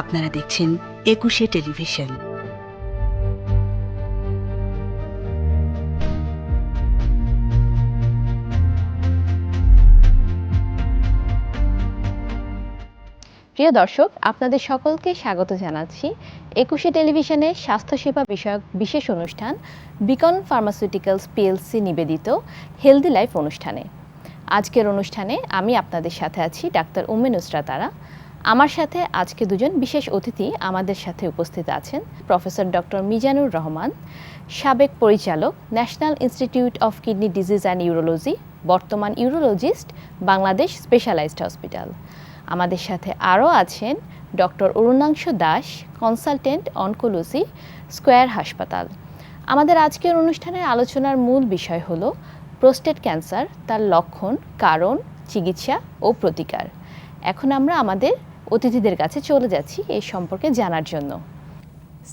আপনারা দেখছেন একুশে টেলিভিশন। প্রিয় দর্শক, আপনাদের সকলকে স্বাগত জানাচ্ছি। একুশে টেলিভিশনের স্বাস্থ্যসেবা বিষয়ক বিশেষ অনুষ্ঠান বিকন ফার্মাসিউটিক্যালস পিএলসি নিবেদিত হেলদি লাইফ অনুষ্ঠানে। আজকের অনুষ্ঠানে আমি আপনাদের সাথে আছি ডাক্তার উমেন নুসরা তারা আমার সাথে আজকে দুজন বিশেষ অতিথি আমাদের সাথে উপস্থিত আছেন প্রফেসর ডক্টর মিজানুর রহমান, সাবেক পরিচালক national institute of kidney disease and urology, বর্তমান ইউরোলজিস্ট, বাংলাদেশ স্পেশালাইজড হসপিটাল। আমাদের সাথে আরও আছেন doctor Arunangshu Das, consultant oncology, square হাসপাতাল। আমাদের আজকের অনুষ্ঠানের আলোচনার মূল বিষয় হল প্রোস্টেট ক্যান্সার, তার লক্ষণ, কারণ, চিকিৎসা ও প্রতিকার। এখন আমরা আমাদের অতিথিদের কাছে চলে যাচ্ছি এই সম্পর্কে জানার জন্য।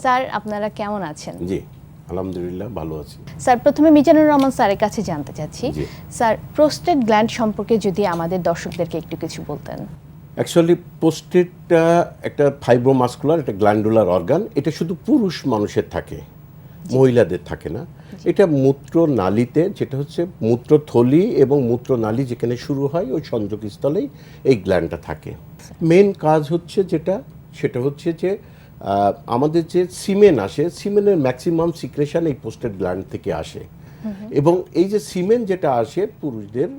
স্যার আপনারা কেমন আছেন? জি আলহামদুলিল্লাহ ভালো আছি। স্যার প্রথমে মিজানুর রহমান স্যারের কাছে জানতে চাচ্ছি। স্যার প্রোস্টেট গ্ল্যান্ড সম্পর্কে যদি আমাদের দর্শকদেরকে একটু কিছু বলতেন। অ্যাকচুয়ালি পোস্টেটটা একটা ফাইব্রোমাস্কুলার একটা গ্ল্যান্ডুলার অর্গান এটা শুধু পুরুষ মানুষের থাকে। মহিলাদের থাকে না। এটা মূত্র নালীতে যেটা হচ্ছে মূত্রথলি এবং মূত্রনালী যেখানে শুরু হয় ওই সংযোগস্থলেই এই গ্ল্যান্ডটা থাকে। মেন কাজ হচ্ছে যেটা সেটা হচ্ছে যে আমাদের যে সিমেন আসে সিমেনের ম্যাক্সিমাম সিক্রেশন এই পোস্টেড গ্ল্যান্ড থেকে আসে। এবং এই যে সিমেন্ট যেটা আসে পুরুষদের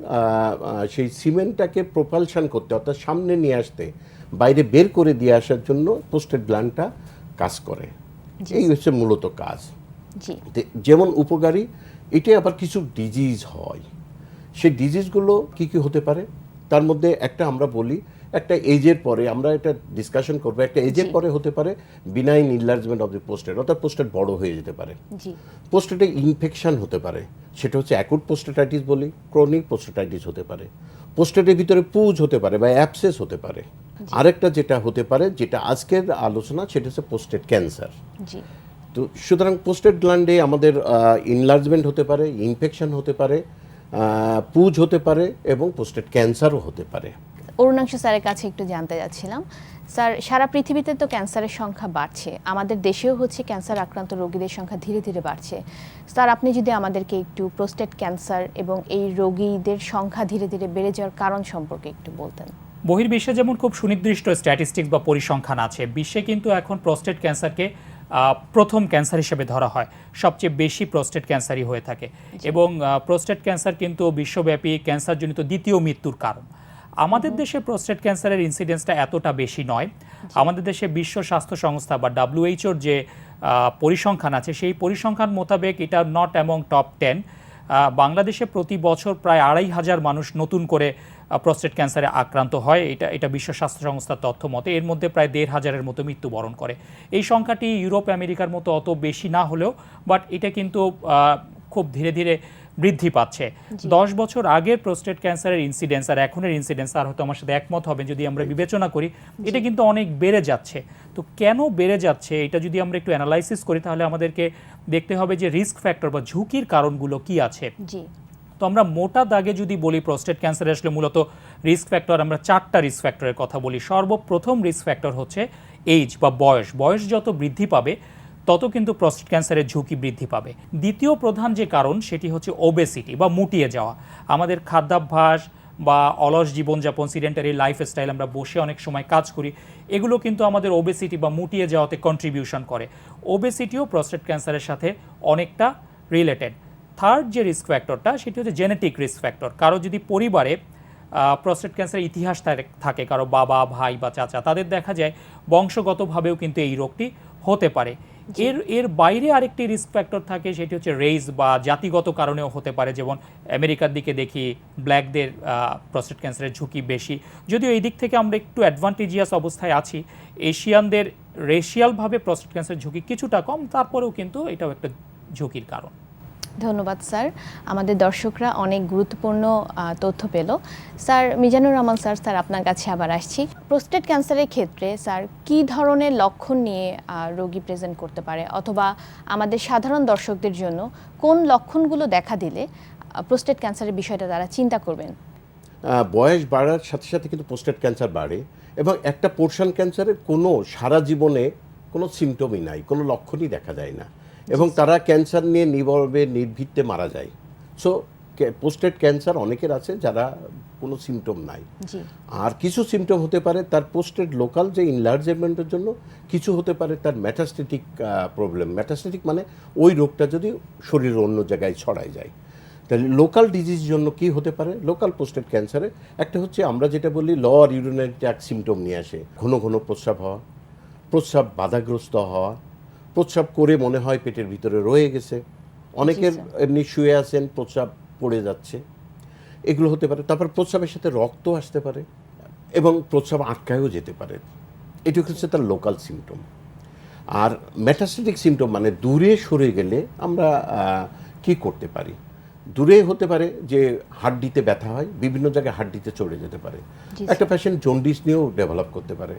সেই সিমেন্টটাকে প্রপালশন করতে অর্থাৎ সামনে নিয়ে আসতে বাইরে বের করে দিয়ে আসার জন্য পোস্টেড গ্ল্যান্ডটা কাজ করে। এই হচ্ছে মূলত কাজ। যেমন উপকারী এটাই আবার কিছু ডিজিজ হয়। সেই ডিজিজগুলো কি কি হতে পারে? তার মধ্যে একটা আমরা বলি একটা এজের পরে আমরা এটা ডিসকাশন করব একটা এজের পরে হতে পারে benign enlargement of the prostate অর্থাৎ পোস্টেট বড় হয়ে যেতে পারে। জি। পোস্টেটে ইনফেকশন হতে পারে। সেটা হচ্ছে অ্যাকুট পোস্টেটাইটিস বলি ক্রনিক পোস্টেটাইটিস হতে পারে। পোস্টেটের ভিতরে পুজ হতে পারে বা অ্যাপসেস হতে পারে। আরেকটা যেটা হতে পারে যেটা আজকের আলোচনা সেটা হচ্ছে পোস্টেট ক্যান্সার জি। তো সুতরাং পোস্টেড গ্ল্যান্ডে আমাদের ইনলার্জমেন্ট হতে পারে ইনফেকশন হতে পারে পুজ হতে পারে এবং পোস্টেড ক্যান্সারও হতে পারে। অরুণাংশ স্যারের কাছে একটু জানতে যাচ্ছিলাম। স্যার সারা পৃথিবীতে তো ক্যান্সারের সংখ্যা বাড়ছে। আমাদের দেশেও হচ্ছে ক্যান্সার আক্রান্ত রোগীদের সংখ্যা ধীরে ধীরে বাড়ছে। স্যার আপনি যদি আমাদেরকে একটু প্রোস্টেট ক্যান্সার এবং এই রোগীদের সংখ্যা ধীরে ধীরে বেড়ে যাওয়ার কারণ সম্পর্কে একটু বলতেন। বহির্বিশ্বে যেমন খুব সুনির্দিষ্ট স্ট্যাটিস্টিক্স বা পরিসংখ্যান আছে বিশ্বে কিন্তু এখন প্রোস্টেট ক্যান্সারকে প্রথম ক্যান্সার হিসেবে ধরা হয়। সবচেয়ে বেশি প্রস্টেট ক্যান্সারই হয়ে থাকে। এবং প্রস্টেট ক্যান্সার কিন্তু বিশ্বব্যাপী ক্যান্সারজনিত দ্বিতীয় মৃত্যুর কারণ। আমাদের দেশে প্রস্টেট ক্যান্সারের ইনসিডেন্সটা এতটা বেশি নয়। আমাদের দেশে বিশ্ব স্বাস্থ্য সংস্থা বা ডাব্লিউএইচওর যে পরিসংখ্যান আছে সেই পরিসংখ্যান মোতাবেক এটা নট অ্যামং টপ টেন বাংলাদেশে প্রতি বছর প্রায় আড়াই হাজার মানুষ নতুন করে প্রস্টেট ক্যান্সারে আক্রান্ত হয়। এটা এটা বিশ্ব স্বাস্থ্য সংস্থার তথ্য মতে এর মধ্যে প্রায় দেড় হাজারের মতো মৃত্যুবরণ করে। এই সংখ্যাটি ইউরোপ আমেরিকার মতো অত বেশি না হলেও বাট এটা কিন্তু খুব ধীরে ধীরে বৃদ্ধি পাচ্ছে। দশ বছর আগের প্রস্টেট ক্যান্সারের ইনসিডেন্স আর এখনের ইনসিডেন্স আর হয়তো আমার সাথে একমত হবেন যদি আমরা বিবেচনা করি এটা কিন্তু অনেক বেড়ে যাচ্ছে। তো কেন বেড়ে যাচ্ছে? এটা যদি আমরা একটু অ্যানালাইসিস করি তাহলে আমাদেরকে দেখতে হবে যে রিস্ক ফ্যাক্টর বা ঝুঁকির কারণগুলো কি আছে। তো আমরা মোটা দাগে যদি বলি প্রস্টেট ক্যান্সার আসলে মূলত রিস্ক ফ্যাক্টর আমরা চারটা রিস্ক ফ্যাক্টরের কথা বলি। সর্বপ্রথম রিস্ক ফ্যাক্টর হচ্ছে এইজ বা বয়স। বয়স যত বৃদ্ধি পাবে, তত কিন্তু প্রস্টেট ক্যান্সারের ঝুঁকি বৃদ্ধি পাবে। দ্বিতীয় প্রধান যে কারণ, সেটি হচ্ছে ওবেসিটি বা মুটিয়ে যাওয়া। আমাদের খাদ্যাভ্যাস বা অলস জীবনযাপন সিডেন্টারি লাইফস্টাইল আমরা বসে অনেক সময় কাজ করি, এগুলো কিন্তু আমাদের ওবেসিটি বা মুটিয়ে যাওয়াতে কন্ট্রিবিউশন করে। ওবেসিটিও প্রস্টেট ক্যান্সারের সাথে অনেকটা রিলেটেড থার্ড যে রিস্ক ফ্যাক্টরটা সেটি হচ্ছে জেনেটিক রিস্ক ফ্যাক্টর কারও যদি পরিবারে প্রস্টেট ক্যান্সারের ইতিহাস থাকে- কারও বাবা ভাই বা চাচা তাদের দেখা যায় বংশগতভাবেও কিন্তু এই রোগটি হতে পারে। এর এর বাইরে আরেকটি রিস্ক ফ্যাক্টর থাকে সেটি হচ্ছে রেইজ বা জাতিগত কারণেও হতে পারে। যেমন আমেরিকার দিকে দেখি ব্ল্যাকদের প্রস্টেট ক্যান্সারের ঝুঁকি বেশি। যদিও এই দিক থেকে আমরা একটু অ্যাডভান্টেজিয়াস অবস্থায় আছি এশিয়ানদের রেশিয়ালভাবে প্রস্টেট ক্যান্সারের ঝুঁকি কিছুটা কম তারপরেও কিন্তু এটাও একটা ঝুঁকির কারণ। ধন্যবাদ, স্যার। আমাদের দর্শকরা অনেক গুরুত্বপূর্ণ তথ্য পেল। Sir Mizanur Rahman, sir sir, আপনার কাছে আবার আসছি। প্রোস্টেট ক্যান্সারের ক্ষেত্রে, স্যার, কি ধরনের লক্ষণ নিয়ে রোগী প্রেজেন্ট করতে পারে? অথবা আমাদের সাধারণ দর্শকদের জন্য কোন লক্ষণগুলো দেখা দিলে প্রোস্টেট ক্যান্সারের বিষয়টা তারা চিন্তা করবেন? বয়স বাড়ার সাথে সাথে কিন্তু পোস্টেট ক্যান্সার বাড়ে এবং একটা পোর্শন ক্যান্সারের কোনো সারা জীবনে কোনো সিমটমই নাই, কোনো লক্ষণই দেখা যায় না। এবং তারা ক্যান্সার নিয়ে নির্ভরবে নির্ভিত্তে মারা যায়। সো পোস্টেড ক্যান্সার অনেকের আছে যারা কোনো সিমটম নাই। আর কিছু সিমটম হতে পারে তার পোস্টেড লোকাল যে ইনলার্জমেন্টের জন্য কিছু হতে পারে তার ম্যাটাস্টেটিক প্রবলেম ম্যাটাস্টেটিক মানে ওই রোগটা যদি শরীরের অন্য জায়গায় ছড়ায় যায়। তাহলে লোকাল ডিজিজ জন্য কি হতে পারে? লোকাল পোস্টেড ক্যান্সারে একটা হচ্ছে আমরা যেটা বলি লর ইউরিনারি ট্র্যাক সিমটম নিয়ে আসে। ঘন ঘন প্রস্রাব হওয়া প্রস্রাব বাধাগ্রস্ত হওয়া প্রস্রাব করে মনে হয় পেটের ভিতরে রয়ে গেছে। অনেকের এমনি শুয়ে আছেন প্রস্রাব পড়ে যাচ্ছে। এগুলো হতে পারে। তারপর প্রস্রাবের সাথে রক্ত আসতে পারে এবং প্রস্রাব আটকায়ও যেতে পারে। এটি হচ্ছে তার লোকাল সিমটম আর মেটাস্টেটিক সিমটম মানে দূরে সরে গেলে আমরা কি করতে পারি? দূরে হতে পারে যে হাড্ডিতে ব্যথা হয় বিভিন্ন জায়গায় হাড্ডিতে চলে যেতে পারে। একটা পেশেন্ট জন্ডিস নিয়েও ডেভেলপ করতে পারে।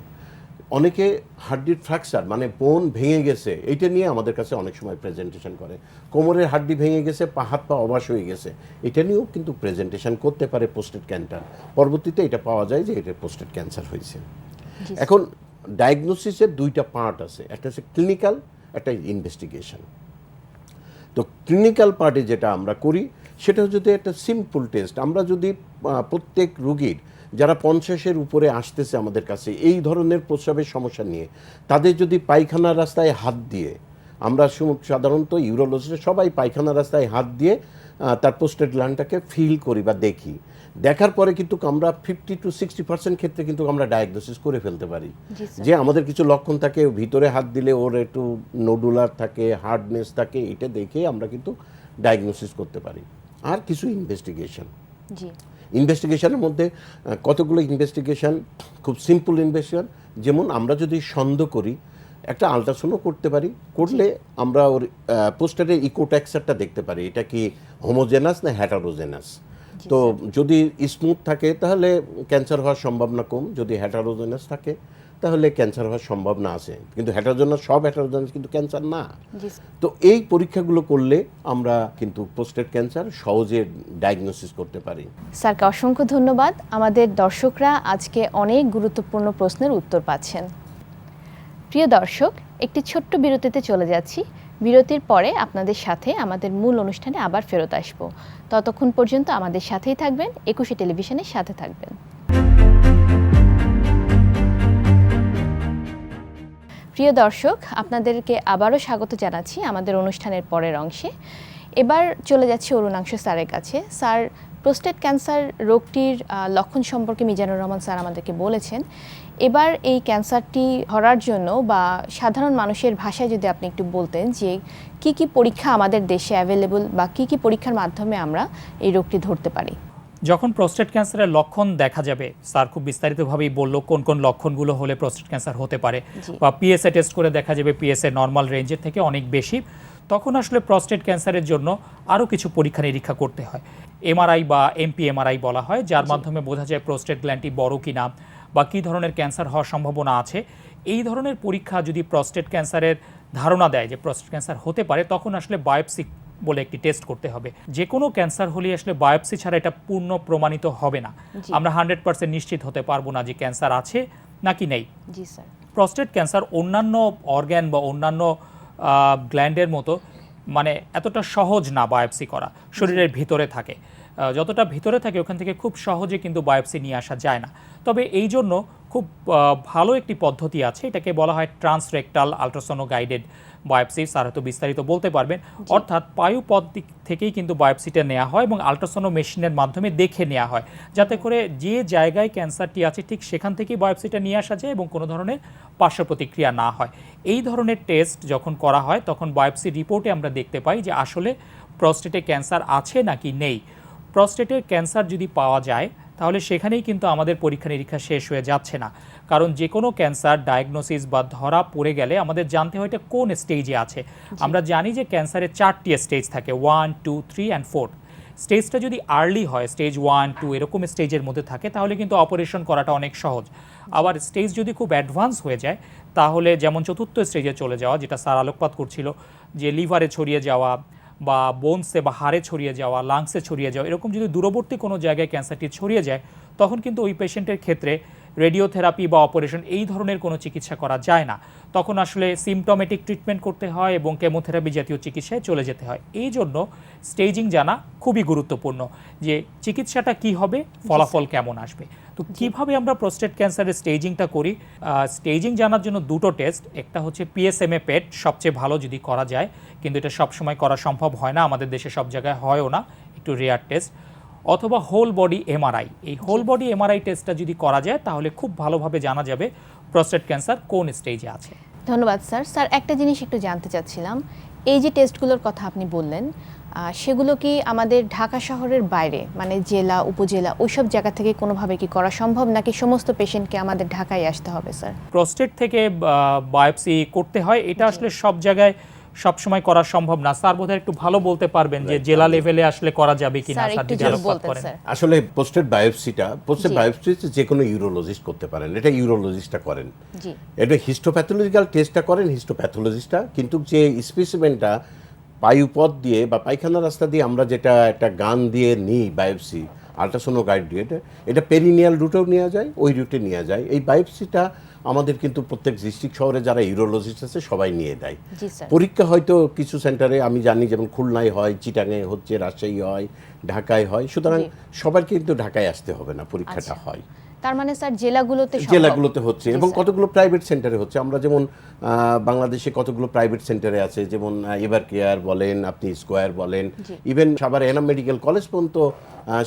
অনেকে হাড্ডির ফ্র্যাকচার মানে বোন ভেঙে গেছে এইটা নিয়ে আমাদের কাছে অনেক সময় প্রেজেন্টেশন করে। কোমরের হাড্ডি ভেঙে গেছে পা হাত পা অবাস হয়ে গেছে। এটা নিয়েও কিন্তু প্রেজেন্টেশন করতে পারে পোস্টেড ক্যান্সার পরবর্তীতে এটা পাওয়া যায় যে এটা পোস্টেড ক্যান্সার হয়েছে। এখন ডায়াগনোসিসের দুইটা পার্ট আছে। একটা হচ্ছে ক্লিনিক্যাল একটা ইনভেস্টিগেশন তো ক্লিনিক্যাল পার্টে যেটা আমরা করি সেটা হচ্ছে একটা সিম্পল টেস্ট আমরা যদি প্রত্যেক রুগীর যারা পঞ্চাশের উপরে আসতেছে আমাদের কাছে এই ধরনের প্রস্রাবের সমস্যা নিয়ে তাদের যদি পায়খানা রাস্তায় হাত দিয়ে আমরা সাধারণত ইউরোলজিস্ট সবাই পায়খানা রাস্তায় হাত দিয়ে তার পোস্টেড গ্ল্যান্ডটাকে ফিল করি বা দেখি। দেখার পরে কিন্তু আমরা ফিফটি টু সিক্সটি পার্সেন্ট ক্ষেত্রে কিন্তু আমরা ডায়াগনোসিস করে ফেলতে পারি। যে আমাদের কিছু লক্ষণ থাকে ভিতরে হাত দিলে ওর একটু নোডুলার থাকে হার্ডনেস থাকে এটা দেখে আমরা কিন্তু ডায়াগনোসিস করতে পারি। আর কিছু ইনভেস্টিগেশন। জি। ইনভেস্টিগেশনের মধ্যে কতগুলো ইনভেস্টিগেশন খুব সিম্পল ইনভেস্টিগেশন যেমন আমরা যদি সন্দেহ করি একটা আলট্রাসাউন্ডও করতে পারি করলে আমরা ওর পোস্টারের ইকোট্যাক্সারটা দেখতে পারি এটা কি হোমোজেনাস না হ্যাটারোজেনাস তো যদি স্মুথ থাকে তাহলে ক্যান্সার হওয়ার সম্ভাবনা কম যদি হ্যাটারোজেনাস থাকে তাহলে ক্যান্সার হওয়ার সম্ভাবনা আছে। কিন্তু হ্যাটারোজেনাস সব হ্যাটারোজেনাস কিন্তু ক্যান্সার না। তো এই পরীক্ষাগুলো করলে আমরা কিন্তু পোস্টেড ক্যান্সার সহজে ডায়াগনোসিস করতে পারি। স্যারকে অসংখ্য ধন্যবাদ। আমাদের দর্শকরা আজকে অনেক গুরুত্বপূর্ণ প্রশ্নের উত্তর পাচ্ছেন। প্রিয় দর্শক একটি ছোট্ট বিরতিতে চলে যাচ্ছি। বিরতির পরে আপনাদের সাথে আমাদের মূল অনুষ্ঠানে আবার ফেরত আসব। ততক্ষণ পর্যন্ত আমাদের সাথেই থাকবেন। একুশে টেলিভিশনের সাথে থাকবেন। প্রিয় দর্শক, আপনাদেরকে আবারও স্বাগত জানাচ্ছি আমাদের অনুষ্ঠানের পরের অংশে। এবার চলে যাচ্ছি অরুণাংশ স্যারের কাছে। স্যার, প্রোস্টেট ক্যান্সার রোগটির লক্ষণ সম্পর্কে মিজানুর রহমান স্যার আমাদেরকে বলেছেন। এবার এই ক্যান্সারটি ধরার জন্য বা সাধারণ মানুষের ভাষায় যদি আপনি একটু বলতেন যে কি কি পরীক্ষা আমাদের দেশে অ্যাভেলেবল বা কি কি পরীক্ষার মাধ্যমে আমরা এই রোগটি ধরতে পারি। যখন প্রস্টেট ক্যান্সারের লক্ষণ দেখা যাবে স্যার খুব বিস্তারিতভাবেই বলল কোন কোন লক্ষণগুলো হলে প্রস্টেট ক্যান্সার হতে পারে। বা পিএসএ টেস্ট করে দেখা যাবে পিএসএ নর্মাল রেঞ্জের থেকে অনেক বেশি। তখন আসলে প্রস্টেট ক্যান্সারের জন্য আরও কিছু পরীক্ষা নিরীক্ষা করতে হয়। এমআরআই বা এমপি এমআরআই বলা হয় যার মাধ্যমে বোঝা যায় প্রস্টেট গ্ল্যান্ডটি বড় কি না বা কী ধরনের ক্যান্সার হওয়ার সম্ভাবনা আছে। এই ধরনের পরীক্ষা যদি প্রস্টেট ক্যান্সারের ধারণা দেয় যে প্রস্টেট ক্যান্সার হতে পারে তখন আসলে বায়োপসি বলে একটি টেস্ট করতে হবে। যে কোনো ক্যান্সার হলে আসলে বায়োপসি ছাড়া এটা পূর্ণ প্রমাণিত হবে না। আমরা হান্ড্রেড পার্সেন্ট নিশ্চিত হতে পারব না যে ক্যান্সার আছে নাকি নেই। জি স্যার। প্রস্টেট ক্যান্সার অন্যান্য অর্গ্যান বা অন্যান্য গ্ল্যান্ডের মতো মানে এতটা সহজ না বায়োপসি করা। শরীরের ভিতরে থাকে। যতটা ভিতরে থাকে ওখান থেকে খুব সহজে কিন্তু বায়োপসি নিয়ে আসা যায় না। তবে এই জন্য খুব ভালো একটি পদ্ধতি আছে। এটাকে বলা হয় transrectal ultrasono guided biopsy. Sir হয়তো বিস্তারিত বলতে পারবেন। অর্থাৎ পায়ু পথ দিক থেকেই কিন্তু বায়োপসিটা নেওয়া হয় এবং আলট্রাসোনো মেশিনের মাধ্যমে দেখে নেওয়া হয়। যাতে করে যে জায়গায় ক্যান্সারটি আছে ঠিক সেখান থেকেই বায়োপসিটা নিয়ে আসা যায় এবং কোনো ধরনের পার্শ্ব প্রতিক্রিয়া না হয়। এই ধরনের টেস্ট যখন করা হয় তখন বায়োপসি রিপোর্টে আমরা দেখতে পাই যে আসলে প্রস্টেটে ক্যান্সার আছে নাকি নেই। প্রস্টেটের ক্যান্সার যদি পাওয়া যায় তাহলে সেখানেই কিন্তু আমাদের পরীক্ষা নিরীক্ষা শেষ হয়ে যাচ্ছে না। কারণ যে কোনো ক্যান্সার ডায়াগনোসিস বা ধরা পড়ে গেলে আমাদের জানতে হয় এটা কোন স্টেজে আছে। আমরা জানি যে ক্যান্সারের চারটি স্টেজ থাকে one two three and four স্টেজটা যদি আর্লি হয় স্টেজ ওয়ান টু এরকম স্টেজের মধ্যে থাকে তাহলে কিন্তু অপারেশন করাটা অনেক সহজ। আবার স্টেজ যদি খুব অ্যাডভান্স হয়ে যায় তাহলে যেমন চতুর্থ স্টেজে চলে যাওয়া যেটা স্যার আলোকপাত করছিল যে লিভারে ছড়িয়ে যাওয়া বা বোনসে বা হাড়ে ছড়িয়ে যাওয়া লাংসে ছড়িয়ে যাওয়া, এরকম যদি দূরবর্তী কোনো জায়গায় ক্যান্সারটি ছড়িয়ে যায়, তখন কিন্তু ওই পেশেন্টের ক্ষেত্রে রেডিওথেরাপি বা অপারেশন এই ধরনের কোনো চিকিৎসা করা যায় না। তখন আসলে সিমটমেটিক ট্রিটমেন্ট করতে হয় এবং কেমোথেরাপি জাতীয় চিকিৎসায় চলে যেতে হয়। এই জন্য স্টেজিং জানা খুবই গুরুত্বপূর্ণ যে চিকিৎসাটা কি হবে ফলাফল কেমন আসবে। তো কীভাবে আমরা প্রোস্টেট ক্যান্সারের স্টেজিংটা করি? স্টেজিং জানার জন্য দুটো টেস্ট একটা হচ্ছে পিএসএমএ পেট সবচেয়ে ভালো যদি করা যায় কিন্তু এটা সবসময় করা সম্ভব হয় না আমাদের দেশে সব জায়গায় হয়ও না একটু রেয়ার টেস্ট অথবা হোল বডি এমআরআই এই হোল বডি এমআরআই টেস্টটা যদি করা যায় তাহলে খুব ভালোভাবে জানা যাবে প্রোস্টেট ক্যান্সার কোন স্টেজে আছে। ধন্যবাদ স্যার স্যার একটা জিনিস একটু জানতে চাচ্ছিলাম। এই যে টেস্টগুলোর কথা আপনি বললেন সেগুলো কি আমাদের ঢাকা শহরের বাইরে মানে জেলা উপজেলা ওইসব জায়গা থেকে কোনোভাবে কি করা সম্ভব নাকি সমস্ত পেশেন্টকে আমাদের ঢাকায় আসতে হবে স্যার প্রোস্টেট থেকে বায়োপসি করতে হয় এটা আসলে সব জায়গায় সব সময় করা সম্ভব না। স্যার বোধহয় একটু ভালো বলতে পারবেন যে জেলা লেভেলে আসলে করা যাবে কিনা স্যার স্যার একটু যদি আলোকপাত করেন আসলে পোস্টেড বায়োপসিটা পোস্টেড জি। বায়োপসি যে কোনো ইউরোলজিস্ট করতে পারেন। এটা ইউরোলজিস্টটা করেন। জি। এটা হিস্টোপ্যাথোলজিক্যাল টেস্টটা করেন হিস্টোপ্যাথোলজিস্টটা কিন্তু যে স্পেসিমেনটা পায়ুপথ দিয়ে বা পায়খানা রাস্তা দিয়ে আমরা যেটা একটা গান দিয়ে নিই বায়োপসি আলট্রাসোনো গাইড দিয়ে এটা এটা পেরিনিয়াল রুটেও নেওয়া যায় ওই রুটে নেওয়া যায়। এই বায়োপসিটা আমাদের কিন্তু প্রত্যেক ডিস্ট্রিক্ট শহরে যারা ইউরোলজিস্ট আছে সবাই নিয়ে দেয়। পরীক্ষা হয়তো কিছু সেন্টারে আমি জানি যেমন খুলনায় হয় চিটাঙে হচ্ছে রাজশাহী হয় ঢাকায় হয় সুতরাং। সবার কিন্তু ঢাকায় আসতে হবে না পরীক্ষাটা আচ্ছা। হয়। তার মানে স্যার জেলাগুলোতে জেলাগুলোতে হচ্ছে এবং কতগুলো প্রাইভেট সেন্টারে হচ্ছে? আমরা যেমন বাংলাদেশে কতগুলো প্রাইভেট সেন্টারে আছে? যেমন এভার কেয়ার বলেন আপনি স্কোয়ার বলেন ইভেন সাবার এনাম মেডিকেল কলেজ পর্যন্ত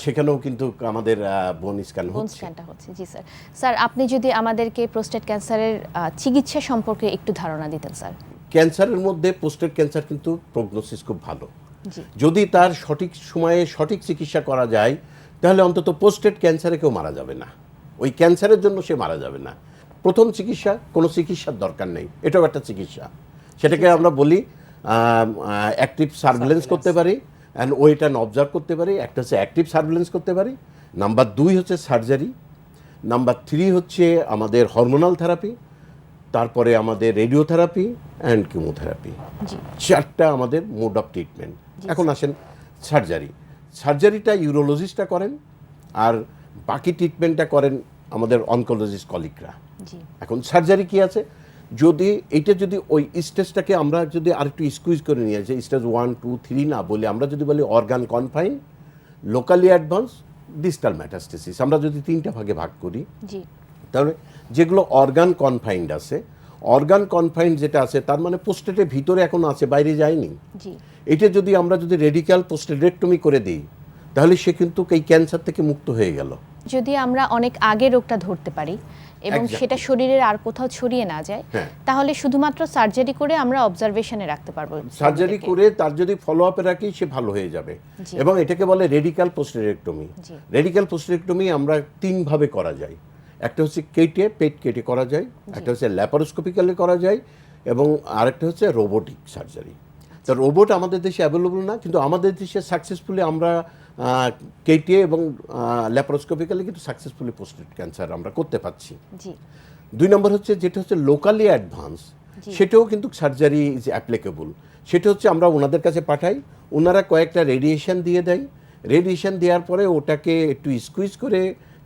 সেখানেও কিন্তু আমাদের বোন স্ক্যান হচ্ছে। হচ্ছে জি স্যার। স্যার আপনি যদি আমাদেরকে প্রোস্টেট ক্যান্সারের চিকিৎসা সম্পর্কে একটু ধারণা দিতেন স্যার। ক্যান্সারের মধ্যে পোস্টেড ক্যান্সার কিন্তু প্রগনোসিস খুব ভালো। যদি তার সঠিক সময়ে সঠিক চিকিৎসা করা যায় তাহলে অন্তত পোস্টেড ক্যান্সারে কেউ মারা যাবে না। ওই ক্যান্সারের জন্য সে মারা যাবে না। প্রথম চিকিৎসা কোনো চিকিৎসার দরকার নেই। এটাও একটা চিকিৎসা। সেটাকে আমরা বলি অ্যাক্টিভ সার্ভেলেন্স করতে পারি অ্যান্ড ওয়েট অ্যান্ড অবজার্ভ করতে পারি। একটা হচ্ছে অ্যাক্টিভ সার্ভেলেন্স করতে পারি। নাম্বার দুই হচ্ছে সার্জারি নাম্বার থ্রি হচ্ছে আমাদের হরমোনাল থেরাপি তারপরে আমাদের রেডিওথেরাপি অ্যান্ড কিমোথেরাপি চারটা আমাদের মোড অফ ট্রিটমেন্ট এখন আসেন সার্জারি। সার্জারিটা ইউরোলজিস্টটা করেন আর বাকি ট্রিটমেন্টটা করেন আমাদের অনকোলজিস্ট কলিগরা এখন সার্জারি কি আছে? যদি এটা যদি ওই স্টেজটাকে আমরা যদি আরেকটু স্কুইজ করে নিয়ে যাই স্টেজ ওয়ান টু থ্রি না বলি আমরা যদি বলি organ confine locally advance distal metastasis আমরা যদি তিনটা ভাগে ভাগ করি তাহলে যেগুলো অর্গান কনফাইন্ড আছে অর্গান কনফাইন্ড যেটা আছে তার মানে পোস্টেটের ভিতরে এখন আছে বাইরে যায়নি। এটা যদি আমরা যদি রেডিক্যাল পোস্টেডেক্টমি করে দিই তাহলে সে কিন্তু এই ক্যান্সার থেকে মুক্ত হয়ে গেল। যদি আমরা অনেক আগে রোগটা ধরতে পারি এবং সেটা শরীরের আর কোথাও ছড়িয়ে না যায় হ্যাঁ। তাহলে শুধুমাত্র সার্জারি করে আমরা অবজারভেশনে রাখতে পারব সার্জারি করে তার যদি ফলো আপে রাখি সে ভালো হয়ে যাবে। এবং এটাকে বলে রেডিক্যাল পোস্টেডেক্টমি জি। রেডিক্যাল পোস্টেডেক্টমি আমরা তিনভাবে করা যায়। একটা হচ্ছে কেটে পেট কেটে করা যায় একটা হচ্ছে ল্যাপারোস্কোপিক্যালি করা যায় এবং আরেকটা হচ্ছে রোবোটিক সার্জারি তো রোবট আমাদের দেশে অ্যাভেলেবল না কিন্তু আমাদের দেশে সাকসেসফুলি আমরা কেটে এবং ল্যাপারোস্কোপিক্যালি কিন্তু সাকসেসফুলি পোস্টেড ক্যান্সার আমরা করতে পারছি। দুই নম্বর হচ্ছে যেটা হচ্ছে লোকালি অ্যাডভান্স সেটাও কিন্তু সার্জারি ইজ অ্যাপ্লিকেবল সেটা হচ্ছে আমরা ওনাদের কাছে পাঠাই ওনারা কয়েকটা রেডিয়েশন দিয়ে দেয়। রেডিয়েশন দেওয়ার পরে ওটাকে একটু স্কুইজ করে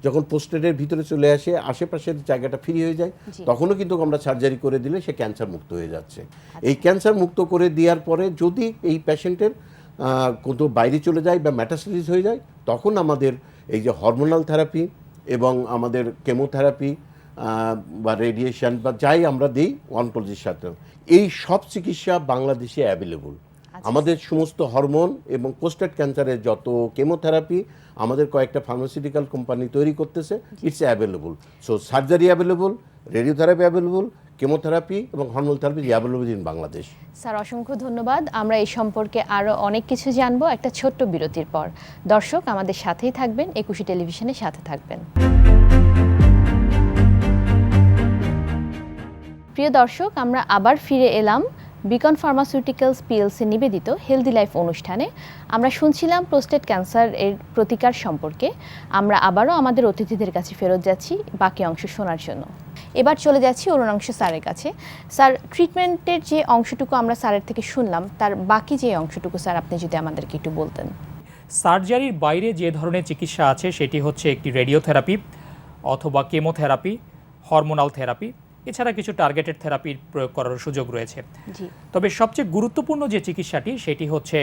যখন পোস্টেডের ভিতরে চলে আসে আশেপাশের জায়গাটা ফ্রি হয়ে যায় তখনও কিন্তু আমরা সার্জারি করে দিলে সে ক্যান্সার মুক্ত হয়ে যাচ্ছে। এই ক্যান্সার মুক্ত করে দেওয়ার পরে যদি এই পেশেন্টের কোথাও বাইরে চলে যায় বা ম্যাটাস্টাইজ হয়ে যায় তখন আমাদের এই যে হরমোনাল থেরাপি এবং আমাদের কেমোথেরাপি বা রেডিয়েশন বা যাই আমরা দিই অনকোলজির সাথে এই সব চিকিৎসা বাংলাদেশে অ্যাভেলেবল আমাদের সমস্ত হরমোন এবং পোস্টেড ক্যান্সারের যত কেমোথেরাপি আমাদের কয়েকটা ফার্মাসিউটিক্যাল কোম্পানি তৈরি করতেছে it's available so surgery available radiotherapy available chemotherapy এবং hormonal therapy available in Bangladesh sir অসংখ্য ধন্যবাদ। আমরা এই সম্পর্কে আরও অনেক কিছু জানব একটা ছোট্ট বিরতির পর। দর্শক আমাদের সাথেই থাকবেন একুশে টেলিভিশনের সাথে থাকবেন। প্রিয় দর্শক আমরা আবার ফিরে এলাম। বিকন ফার্মাসিউটিক্যালস পিএলসি নিবেদিত হেলদি লাইফ অনুষ্ঠানে আমরা শুনছিলাম প্রোস্টেট ক্যান্সার এর প্রতিকার সম্পর্কে। আমরা আবারও আমাদের অতিথিদের কাছে ফেরত যাচ্ছি, বাকি অংশ শোনার জন্য। এবার চলে যাচ্ছি অরুণাংশ স্যারের কাছে। স্যার ট্রিটমেন্টের যে অংশটুকু আমরা স্যারের থেকে শুনলাম, তার বাকি যে অংশটুকু স্যার, আপনি যদি আমাদেরকে একটু বলতেন। সার্জারির বাইরে যে ধরনের চিকিৎসা আছে, সেটি হচ্ছে একটি রেডিওথেরাপি অথবা কেমোথেরাপি, হরমোনাল থেরাপি। এছাড়া কিছু টার্গেটেড থেরাপির প্রয়োগ করার সুযোগ রয়েছে। তবে সবচেয়ে গুরুত্বপূর্ণ যে চিকিৎসাটি সেটি হচ্ছে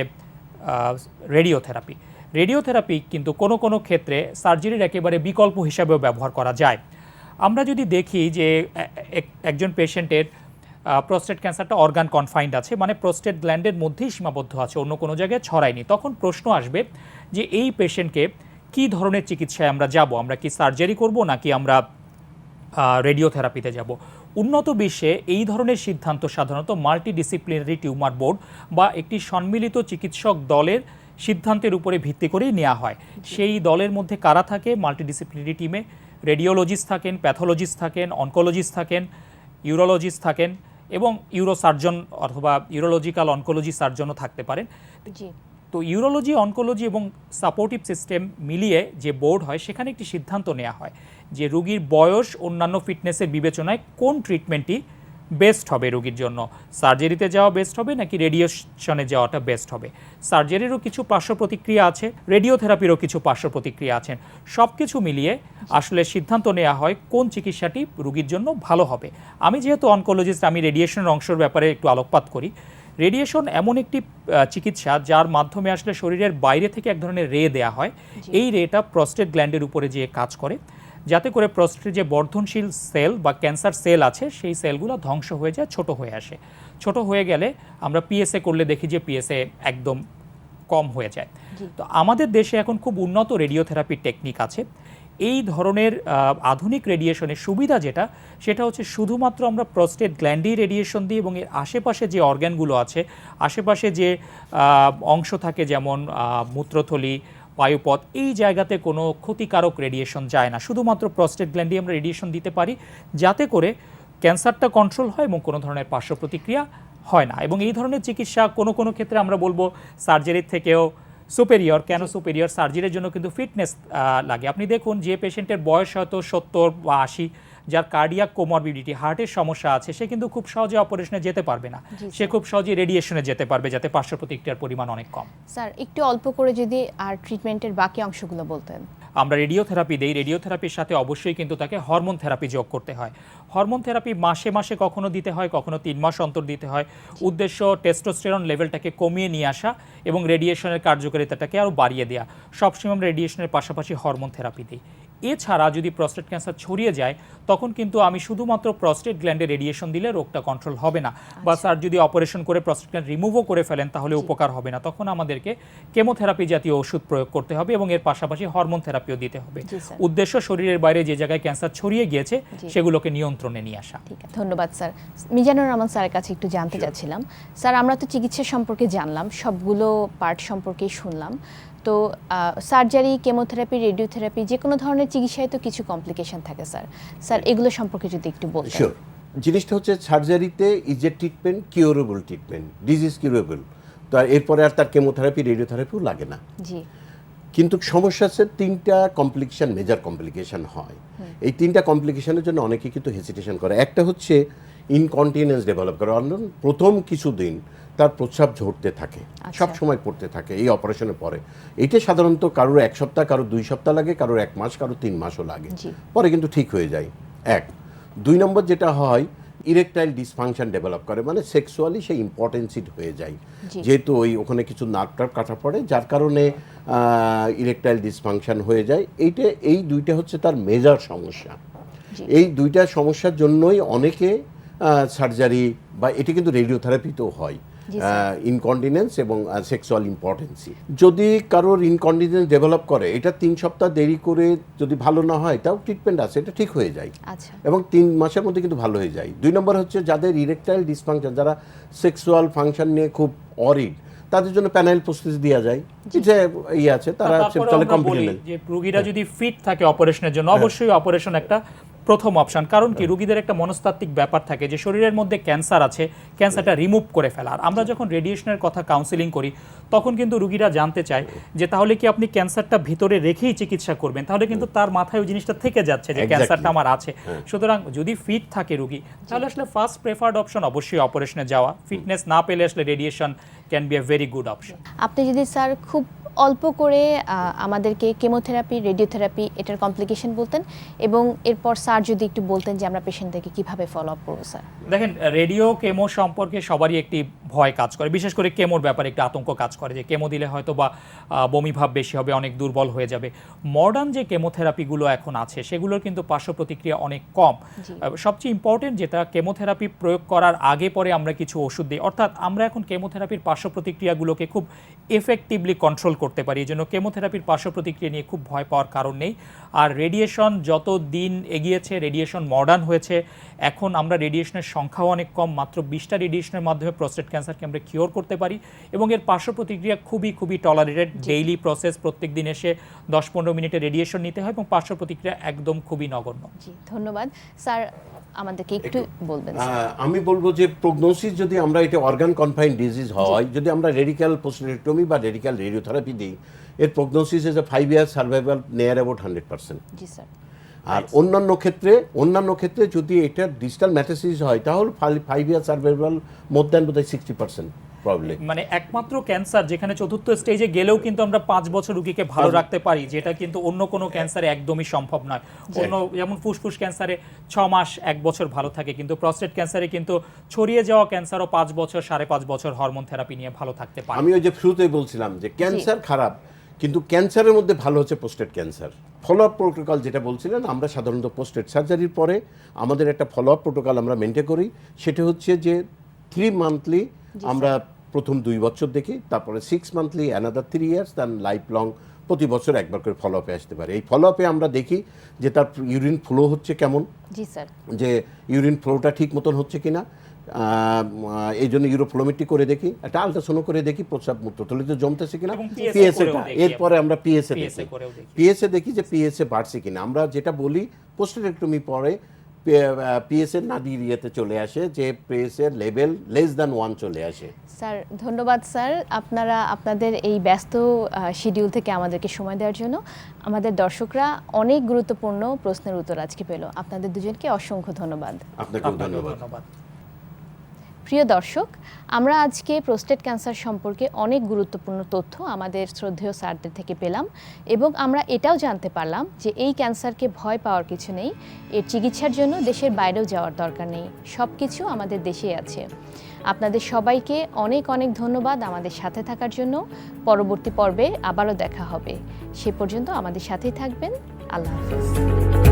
রেডিওথেরাপি রেডিওথেরাপি কিন্তু কোনো কোনো ক্ষেত্রে সার্জারির একেবারে বিকল্প হিসাবেও ব্যবহার করা যায়। আমরা যদি দেখি যে একজন পেশেন্টের প্রোস্টেট ক্যান্সারটা অর্গান কনফাইন্ড আছে মানে প্রোস্টেট গ্ল্যান্ডের মধ্যেই সীমাবদ্ধ আছে অন্য কোনো জায়গায় ছড়ায়নি তখন প্রশ্ন আসবে যে এই পেশেন্টকে কী ধরনের চিকিৎসায় আমরা যাব? আমরা কি সার্জারি করব নাকি আমরা রেডিওথেরাপিতে যাব। উন্নত বিশ্বে এই ধরনের সিদ্ধান্ত সাধারণত মাল্টিডিসিপ্লিনারি টিউমার বোর্ড বা একটি সম্মিলিত চিকিৎসক দলের সিদ্ধান্তের উপরে ভিত্তি করেই নেওয়া হয়। সেই দলের মধ্যে কারা থাকে? মাল্টিডিসিপ্লিনারি টিমে রেডিওলজিস্ট থাকেন প্যাথোলজিস্ট থাকেন অনকোলজিস্ট থাকেন ইউরোলজিস্ট থাকেন এবং ইউরোসার্জন অথবা ইউরোলজিক্যাল অনকোলজি সার্জনও থাকতে পারেন। তো ইউরোলজি অনকোলজি এবং সাপোর্টিভ সিস্টেম মিলিয়ে যে বোর্ড হয় সেখানে একটি সিদ্ধান্ত নেওয়া হয়। যে রোগীর বয়স অন্যান্য ফিটনেসের বিবেচনায় কোন ট্রিটমেন্টটি বেস্ট হবে রোগীর জন্য? সার্জারিতে যাওয়া বেস্ট হবে নাকি রেডিয়েশনে যাওয়াটা বেস্ট হবে? সার্জারিরও কিছু পার্শ্ব প্রতিক্রিয়া আছে রেডিওথেরাপিরও কিছু পার্শ্ব প্রতিক্রিয়া আছেন সব কিছু মিলিয়ে আসলে সিদ্ধান্ত নেওয়া হয় কোন চিকিৎসাটি রোগীর জন্য ভালো হবে। আমি যেহেতু অনকোলজিস্ট আমি রেডিয়েশনের অংশের ব্যাপারে একটু আলোকপাত করি। রেডিয়েশন এমন একটি চিকিৎসা যার মাধ্যমে আসলে শরীরের বাইরে থেকে এক ধরনের রে দেয়া হয়। এই রেটা প্রস্টেট গ্ল্যান্ডের উপরে যেয়ে কাজ করে। যাতে করে প্রস্টেট যে বর্ধনশীল সেল বা ক্যান্সার সেল আছে সেই সেলগুলো ধ্বংস হয়ে যায় ছোট হয়ে আসে। ছোট হয়ে গেলে আমরা পিএসএ করলে দেখি যে পিএসএ একদম কম হয়ে যায়। তো আমাদের দেশে এখন খুব উন্নত রেডিওথেরাপি টেকনিক আছে। এই ধরনের আধুনিক রেডিয়েশনের সুবিধা যেটা সেটা হচ্ছে শুধুমাত্র আমরা প্রস্টেট গ্ল্যান্ডি রেডিয়েশন দিই এবং এর আশেপাশে যে অর্গ্যানগুলো আছে আশেপাশে যে অংশ থাকে যেমন মূত্রথলি বায়ুপথ, এই জায়গাতে কোনো ক্ষতিকারক রেডিয়েশন যায় না। শুধুমাত্র প্রস্টেট গ্ল্যান্ডে আমরা রেডিয়েশন দিতে পারি, যাতে করে ক্যান্সারটা কন্ট্রোল হয় এবং কোনো ধরনের পার্শ্ব প্রতিক্রিয়া হয় না। এবং এই ধরনের চিকিৎসা কোনো কোনো ক্ষেত্রে আমরা বলব সার্জারির থেকেও সুপেরিয়র কেন সুপেরিয়র সার্জারির জন্য কিন্তু ফিটনেস লাগে। আপনি দেখুন যে পেশেন্টের বয়স হয়তো সত্তর বা আশি যার কার্ডিয়াক কোমরবিডিটি হার্টের সমস্যা আছে সে কিন্তু খুব সহজে অপারেশনে যেতে পারবে না। সে খুব সহজে রেডিয়েশনে যেতে পারবে যাতে পার্শ্ব প্রতিক্রিয়ার পরিমাণ অনেক কম। স্যার একটু অল্প করে যদি আর ট্রিটমেন্টের বাকি অংশগুলো বলতেন। আমরা রেডিওথেরাপি দেই। রেডিওথেরাপির সাথে অবশ্যই কিন্তু তাকে হরমোন থেরাপি যোগ করতে হয়। হরমোন থেরাপি মাসে মাসে কখনো দিতে হয়, কখনো তিন মাস অন্তর দিতে হয়। উদ্দেশ্য টেস্টোস্টেরন লেভেলটাকে কমিয়ে নিয়ে আসা এবং রেডিয়েশনের কার্যকারিতাটাকে আরও বাড়িয়ে দেওয়া সবসময় আমরা রেডিয়েশনের পাশাপাশি হরমোন থেরাপি দিই। এছাড়া যদি প্রস্টেট ক্যান্সার ছড়িয়ে যায় তখন কিন্তু আমি শুধুমাত্র প্রস্টেট গ্ল্যান্ডে রেডিয়েশন দিলে রোগটা কন্ট্রোল হবে না। বা স্যার যদি অপারেশন করে প্রস্টেট গ্ল্যান্ড রিমুভও করে ফেলেন তাহলে উপকার হবে না। তখন আমাদেরকে কেমোথেরাপি জাতীয় ওষুধ প্রয়োগ করতে হবে এবং এর পাশাপাশি হরমোন থেরাপিও দিতে হবে। উদ্দেশ্য শরীরের বাইরে যে জায়গায় ক্যান্সার ছড়িয়ে গিয়েছে সেগুলোকে নিয়ন্ত্রণে নিয়ে আসা। ঠিক আছে ধন্যবাদ স্যার মিজানুর রহমান স্যারের কাছে একটু জানতে চাচ্ছিলাম। স্যার আমরা তো চিকিৎসা সম্পর্কে জানলাম সবগুলো পার্ট সম্পর্কেই শুনলাম। তো সার্জারি কেমোথেরাপি রেডিওথেরাপি যে কোনো ধরনের চিকিৎসায় তো কিছু কমপ্লিকেশন থাকে স্যার স্যার এগুলো সম্পর্কে যদি একটু বলতেন। জিনিসটা হচ্ছে সার্জারিতে is a treatment curable treatment disease curable তো আর এরপরে আর তার কেমোথেরাপি রেডিওথেরাপিও লাগে না। জি। কিন্তু সমস্যা হচ্ছে তিনটা কমপ্লিকেশন মেজর কমপ্লিকেশন হয়। এই তিনটা কমপ্লিকেশনের জন্য অনেকে কিন্তু হেসিটেশন করে। একটা হচ্ছে ইনকন্টিনেন্স ডেভেলপ করে। অন্য প্রথম কিছুদিন তার প্রস্রাব ঝরতে থাকে আচ্ছা। সব সময় পড়তে থাকে এই অপারেশনের পরে এটা সাধারণত কারোর এক সপ্তাহ কারোর দুই সপ্তাহ লাগে কারোর এক মাস কারোর তিন মাসও লাগে। পরে কিন্তু ঠিক হয়ে যায়। এক দুই নম্বর যেটা হয় ইরেকটাইল ডিসফাংশন ডেভেলপ করে মানে সেক্সুয়ালি সে ইম্পর্টেন্সিড হয়ে যায়। যেহেতু ওই ওখানে কিছু নার্ভ টার্ভ কাটা পড়ে যার কারণে ইরেকটাইল ডিসফাংশন হয়ে যায়। এইটা এই দুইটা হচ্ছে তার মেজার সমস্যা। এই দুইটা সমস্যার জন্যই অনেকে সার্জারি বা এটি কিন্তু রেডিওথেরাপিতেও হয়। ইনকন্টিনেন্স এবং সেক্সুয়াল ইম্পর্টেন্সি যদি কারোর ইনকন্টিনেন্স ডেভেলপ করে এটা তিন সপ্তাহ দেরি করে যদি ভালো না হয় তাও ট্রিটমেন্ট আছে এটা ঠিক হয়ে যায়। আচ্ছা। এবং তিন মাসের মধ্যে কিন্তু ভালো হয়ে যায়। দুই নম্বর হচ্ছে যাদের ইরেকটাইল ডিসফাংশন যারা সেক্সুয়াল ফাংশন নিয়ে খুব অরিড তাদের জন্য প্যানেল প্রস্তুতি দেওয়া যায়। যে ইয়ে আছে তারা চলে কম্পিটেন্ট যে রোগীরা যদি ফিট থাকে অপারেশনের জন্য অবশ্যই অপারেশন একটা প্রথম অপশন কারণ কি? রুগীদের একটা মনস্তাত্ত্বিক ব্যাপার থাকে যে শরীরের মধ্যে ক্যান্সার আছে ক্যান্সারটা রিমুভ করে ফেলা। আর আমরা যখন রেডিয়েশনের কথা কাউন্সিলিং করি তখন কিন্তু রুগীরা জানতে চায় যে তাহলে কি আপনি ক্যান্সারটা ভিতরে রেখেই চিকিৎসা করবেন? তাহলে কিন্তু তার মাথায় ওই জিনিসটা থেকে যাচ্ছে যে ক্যান্সারটা আমার আছে। সুতরাং যদি ফিট থাকে রুগী তাহলে আসলে ফার্স্ট প্রেফার্ড অপশন অবশ্যই অপারেশনে যাওয়া। ফিটনেস না পেলে আসলে radiation can be a very good option আপনি যদি স্যার খুব অল্প করে আমাদেরকে কেমোথেরাপি, রেডিওথেরাপি এটার কমপ্লিকেশন বলতেন এবং এরপর স্যার যদি একটু বলতেন যে আমরা পেশেন্টদেরকে কীভাবে ফলো আপ করব, স্যার? দেখেন, রেডিও, কেমো সম্পর্কে সবারই একটি ভয় কাজ করে। বিশেষ করে কেমোর ব্যাপারে একটি আতঙ্ক কাজ করে যে কেমো দিলে হয়তো বা আহ, বমি ভাব বেশি হবে অনেক দুর্বল হয়ে যাবে। মডার্ন যে কেমোথেরাপিগুলো এখন আছে সেগুলোর কিন্তু পার্শ্ব প্রতিক্রিয়া অনেক কম। সবচেয়ে ইম্পর্টেন্ট যেটা কেমোথেরাপি প্রয়োগ করার আগে পরে আমরা কিছু ওষুধ দিই। অর্থাৎ আমরা এখন কেমোথেরাপির পার্শ্ব প্রতিক্রিয়াগুলোকে খুব এফেক্টিভলি কন্ট্রোল করতে পারি। এই জন্য কেমোথেরাপির পার্শ্ব প্রতিক্রিয়া নিয়ে খুব ভয় পাওয়ার কারণ নেই। আর রেডিয়েশন যত দিন এগিয়েছে রেডিয়েশন মডার্ন হয়েছে এখন আমরা রেডিয়েশনের সংখ্যাও অনেক কম। মাত্র বিশটা রেডিয়েশনের মাধ্যমে প্রস্টেট ক্যান্সারকে আমরা কিওর করতে পারি এবং এর পার্শ্ব প্রতিক্রিয়া খুবই খুবই টলারেটেড ডেইলি প্রসেস প্রত্যেক দিন এসে দশ পনেরো মিনিটে রেডিয়েশন নিতে হয় এবং পার্শ্ব প্রতিক্রিয়া একদম খুবই নগণ্য। জি ধন্যবাদ। স্যার আমাদেরকে একটু বলবেন। আমি বলব যে প্রগনোসিস যদি আমরা এটা অর্গান কনফাইন ডিজিজ হয় যদি আমরা রেডিক্যাল বা রেডিক্যাল রেডিওথেরাপি দিই এর prognosis is a five year survival near about hundred percent G sir. আর অন্যান্য ক্ষেত্রে অন্যান্য ক্ষেত্রে যদি এটা ডিজিটাল ম্যাটাসিস হয় তাহলে five year survival more than বোধ হয় সিক্সটি পার্সেন্ট প্রবলেম মানে একমাত্র ক্যান্সার যেখানে চতুর্থ স্টেজে গেলেও কিন্তু আমরা পাঁচ বছর রুগীকে ভালো রাখতে পারি যেটা কিন্তু অন্য কোনো ক্যান্সারে একদমই সম্ভব নয়। অন্য যেমন ফুসফুস ক্যান্সারে ছ মাস এক বছর ভালো থাকে কিন্তু প্রস্টেট ক্যান্সারে কিন্তু ছড়িয়ে যাওয়া ক্যান্সারও পাঁচ বছর সাড়ে পাঁচ বছর হরমোন থেরাপি নিয়ে ভালো থাকতে পারে। আমি ওই যে শুরুতেই বলছিলাম যে ক্যান্সার খারাপ কিন্তু ক্যান্সারের মধ্যে ভালো হচ্ছে prostate cancer follow up protocol যেটা বলছিলেন আমরা সাধারণত পোস্টেড সার্জারির পরে আমাদের একটা ফলো আপ প্রোটোকল আমরা মেনটেন করি। সেটা হচ্ছে যে থ্রি মান্থলি আমরা প্রথম দুই বছর দেখি তারপরে six monthly another three years then lifelong প্রতি বছর একবার করে ফলো আপে আসতে পারে। এই ফলো আপে আমরা দেখি যে তার ইউরিন ফ্লো হচ্ছে কেমন। জি স্যার যে ইউরিন ফ্লোটা ঠিক মতন হচ্ছে কিনা। এই জন্য ইউরোফ্লোমেট্রি করে দেখি একটা আলট্রাসোনো করে দেখি প্রস্রাব মূত্রথলিতে জমতেছে কিনা। পিএসএ এরপরে আমরা পিএসএ দেখি। পিএসএ দেখি। যে পিএসএ বাড়ছে কিনা। আমরা যেটা বলি পোস্টেরেক্টমি পরে পিএসএ নাদির ইয়েতে চলে আসে যে পিএসএর লেভেল লেস দ্যান ওয়ান চলে আসে। স্যার ধন্যবাদ স্যার। আপনারা আপনাদের এই ব্যস্ত শিডিউল থেকে আমাদেরকে সময় দেওয়ার জন্য আমাদের দর্শকরা অনেক গুরুত্বপূর্ণ প্রশ্নের উত্তর আজকে পেল। আপনাদের দুজনকে অসংখ্য ধন্যবাদ। ধন্যবাদ। ধন্যবাদ। প্রিয় দর্শক, আমরা আজকে প্রোস্টেট ক্যান্সার সম্পর্কে অনেক গুরুত্বপূর্ণ তথ্য আমাদের শ্রদ্ধেয় স্যারদের থেকে পেলাম এবং আমরা এটাও জানতে পারলাম যে এই ক্যান্সারকে ভয় পাওয়ার কিছু নেই, এর চিকিৎসার জন্য দেশের বাইরেও যাওয়ার দরকার নেই সব কিছু আমাদের দেশেই আছে। আপনাদের সবাইকে অনেক অনেক ধন্যবাদ আমাদের সাথে থাকার জন্য। পরবর্তী পর্বে আবারও দেখা হবে। সে পর্যন্ত আমাদের সাথেই থাকবেন। আল্লাহ হাফিজ।